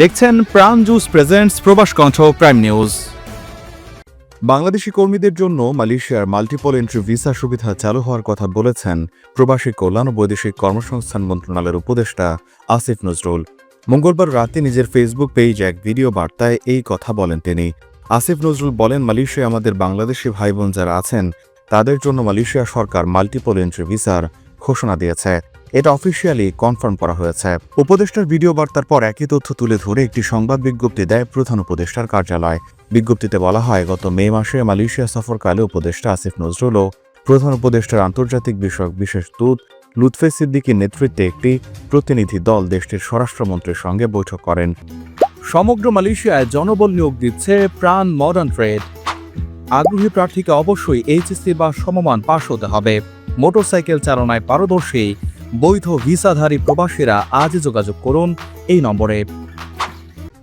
দেখছেন প্রাণ juice presents প্রবাস কণ্ঠ প্রাইম নিউজ বাংলাদেশি কর্মীদের জন্য মালয়েশিয়ার মাল্টিপল এন্ট্রি ভিসা সুবিধা চালু হওয়ার কথা বলেছেন প্রবাসী কল্যাণ ও বৈদেশিক কর্মসংস্থান মন্ত্রণালয়ের উপদেষ্টা আসিফ নজরুল। মঙ্গলবার রাতে নিজের ফেসবুক পেজ এক ভিডিও বার্তায় এই কথা বলেন তিনি। আসিফ নজরুল বলেন মালয়েশিয়া আমাদের বাংলাদেশি ভাই বোন যারা আছেন, তাদের জন্য মালয়েশিয়া সরকার মাল্টিপল এন্ট্রি ভিসার ঘোষণা দিয়েছে। এটা অফিসিয়ালি কনফার্ম করা হয়েছে। উপদেষ্টার ভিডিও বার্তার পর একই তথ্য তুলে ধরে একটি সংবাদ বিজ্ঞপ্তি দেয় প্রধান উপদেষ্টার কার্যালয়। বিজ্ঞপ্তিতে বলা হয়, গত মে মাসে মালয়েশিয়া সফরকালে উপদেষ্টা আসিফ নজরুল ও প্রধান উপদেষ্টার আন্তর্জাতিক বিষয়ক বিশেষ দূত লুৎফে সিদ্দিকীর নেতৃত্বে একটি প্রতিনিধি দল দেশটির স্বরাষ্ট্রমন্ত্রীর সঙ্গে বৈঠক করেন। সমগ্র মালয়েশিয়ায় জনবল নিয়োগ দিচ্ছে প্রাণ মডার্ন ট্রেড আগ্রহী প্রার্থীকে অবশ্যই এইচএসসি বা সমমান পাশ হতে হবে। মোটরসাইকেল চালনায় পারদর্শী। বৈধ ভিসাধারী প্রবাসীরা আজই যোগাযোগ করুন এই নম্বরে।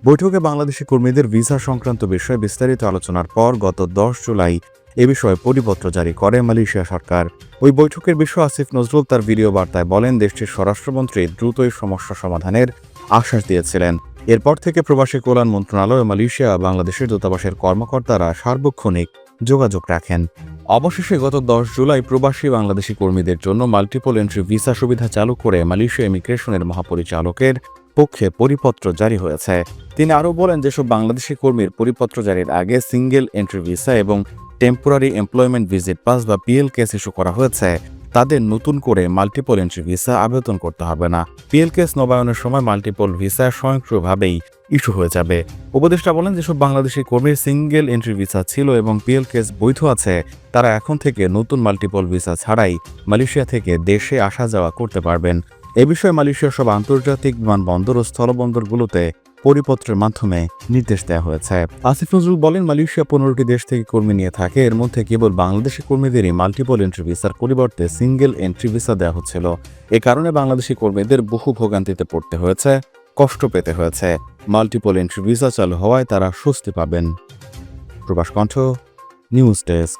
বৈঠকে বাংলাদেশি কর্মীদের ভিসা সংক্রান্ত বিষয়ে বিস্তারিত আলোচনার পর গত দশ জুলাই এ বিষয়ে পরিপত্র জারি করে মালয়েশিয়া সরকার। ওই বৈঠকের বিষয়ে আসিফ নজরুল তার ভিডিও বার্তায় বলেন, দেশটির স্বরাষ্ট্রমন্ত্রী দ্রুতই সমস্যা সমাধানের আশ্বাস দিয়েছিলেন। এরপর থেকে প্রবাসী কল্যাণ মন্ত্রণালয় মালয়েশিয়া বাংলাদেশের দূতাবাসের কর্মকর্তারা সার্বক্ষণিক যোগাযোগ রাখেন। অবশেষে গত দশ জুলাই প্রবাসী বাংলাদেশি কর্মীদের জন্য মাল্টিপল এন্ট্রি ভিসা সুবিধা চালু করে মালয়েশিয়া ইমিগ্রেশনের মহাপরিচালকের পক্ষে পরিপত্র জারি হয়েছে। তিনি আরও বলেন, যেসব বাংলাদেশি কর্মীর পরিপত্র জারির আগে সিঙ্গেল এন্ট্রি ভিসা এবং টেম্পোরারি এমপ্লয়মেন্ট ভিজিট পাস বা পিএল কেস ইস্যু করা হয়েছে, তাদের নতুন করে মাল্টিপল এন্ট্রি ভিসা আবেদন করতে হবে না। পিএল কেস নবায়নের সময় মাল্টিপল ভিসা স্বয়ংক্রিয়ভাবেই ইস্যু হয়ে যাবে। উপদেষ্টা বলেন, যেসব বাংলাদেশি কর্মীর সিঙ্গেল এন্ট্রি ভিসা ছিল এবং পিএল কেস বৈধ আছে তারা এখন থেকে নতুন মাল্টিপল ভিসা ছাড়াই মালয়েশিয়া থেকে দেশে আসা যাওয়া করতে পারবেন। এ বিষয়ে মালয়েশিয়ার সব আন্তর্জাতিক বিমানবন্দর ও স্থলবন্দরগুলোতে পরিপত্রের মাধ্যমে নির্দেশ দেওয়া হয়েছে। আসিফ নজরুল বলেন, মালয়েশিয়া পনেরোটি দেশ থেকে কর্মী নিয়ে থাকে। এর মধ্যে কেবল বাংলাদেশি কর্মীদেরই মাল্টিপল এন্ট্রি ভিসার পরিবর্তে সিঙ্গেল এন্ট্রি ভিসা দেওয়া হচ্ছিল। এ কারণে বাংলাদেশি কর্মীদের বহু ভোগান্তিতে পড়তে হয়েছে, কষ্ট পেতে হয়েছে। মাল্টিপল এন্ট্রি ভিসা চালু হওয়ায় তারা স্বস্তি পাবেন। প্রবাস কণ্ঠ, নিউজ ডেস্ক।